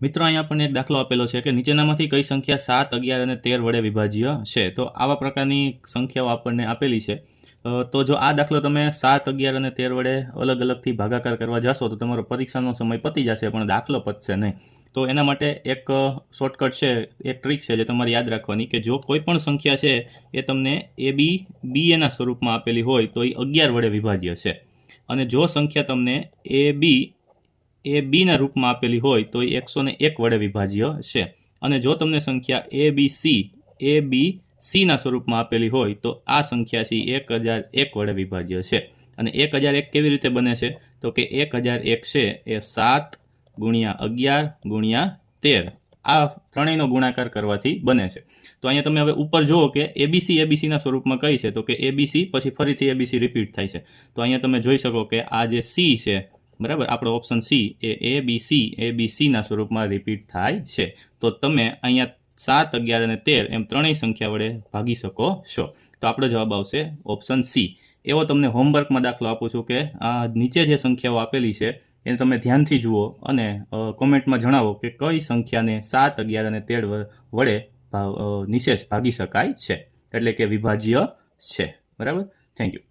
મિત્રો, અહીંયા આપણને એક દાખલો આપેલો છે કે નીચેનામાંથી કઈ સંખ્યા સાત, અગિયાર અને તેર વડે વિભાજ્ય છે. તો આવા પ્રકારની સંખ્યાઓ આપણને આપેલી છે. તો જો આ દાખલો તમે સાત, અગિયાર અને તેર વડે અલગ અલગથી ભાગાકાર કરવા જશો, તો તમારો પરીક્ષાનો સમય પતી જશે, પણ દાખલો પતશે નહીં. તો એના માટે એક શોર્ટકટ છે, એક ટ્રીક છે જે તમારે યાદ રાખવાની કે જો કોઈ પણ સંખ્યા છે એ તમને એ, બી બી એના સ્વરૂપમાં આપેલી હોય, તો એ અગિયાર વડે વિભાજ્ય છે. અને જો સંખ્યા તમને એ, બી એ બીના રૂપમાં આપેલી હોય તો એ એકસો એક વડે વિભાજ્ય છે. અને જો તમને સંખ્યા એ બી સી, એ બી સીના સ્વરૂપમાં આપેલી હોય તો આ સંખ્યા છે એક હજાર એક વડે વિભાજ્ય છે. અને એક હજાર એક કેવી રીતે બને છે? તો કે એક હજાર એક છે એ સાત ગુણ્યા અગિયાર ગુણ્યા તેર. આ ત્રણેયનો ગુણાકાર કરવાથી બને છે. તો અહીંયા તમે હવે ઉપર જુઓ કે એબીસી એબીસીના સ્વરૂપમાં કઈ છે? તો કે એબીસી પછી ફરીથી એબીસી રિપીટ થાય છે. તો અહીંયા તમે જોઈ શકો કે આ જે સી છે બરાબર? આપણો option C A A B C A B સીના સ્વરૂપમાં રિપીટ થાય છે. તો તમે અહીંયા સાત, અગિયાર અને તેર એમ ત્રણેય સંખ્યા વડે ભાગી શકો છો. તો આપણો જવાબ આવશે ઓપ્શન સી એવો તમને હોમવર્કમાં દાખલો આપું છું કે, આ નીચે જે સંખ્યાઓ આપેલી છે, એને તમે ધ્યાનથી જુઓ અને કોમેન્ટમાં જણાવો કે કઈ સંખ્યાને સાત, અગિયાર અને તેર વડે નિશેષ ભાગી શકાય છે. એટલે કે વિભાજ્ય છે. બરાબર? Thank you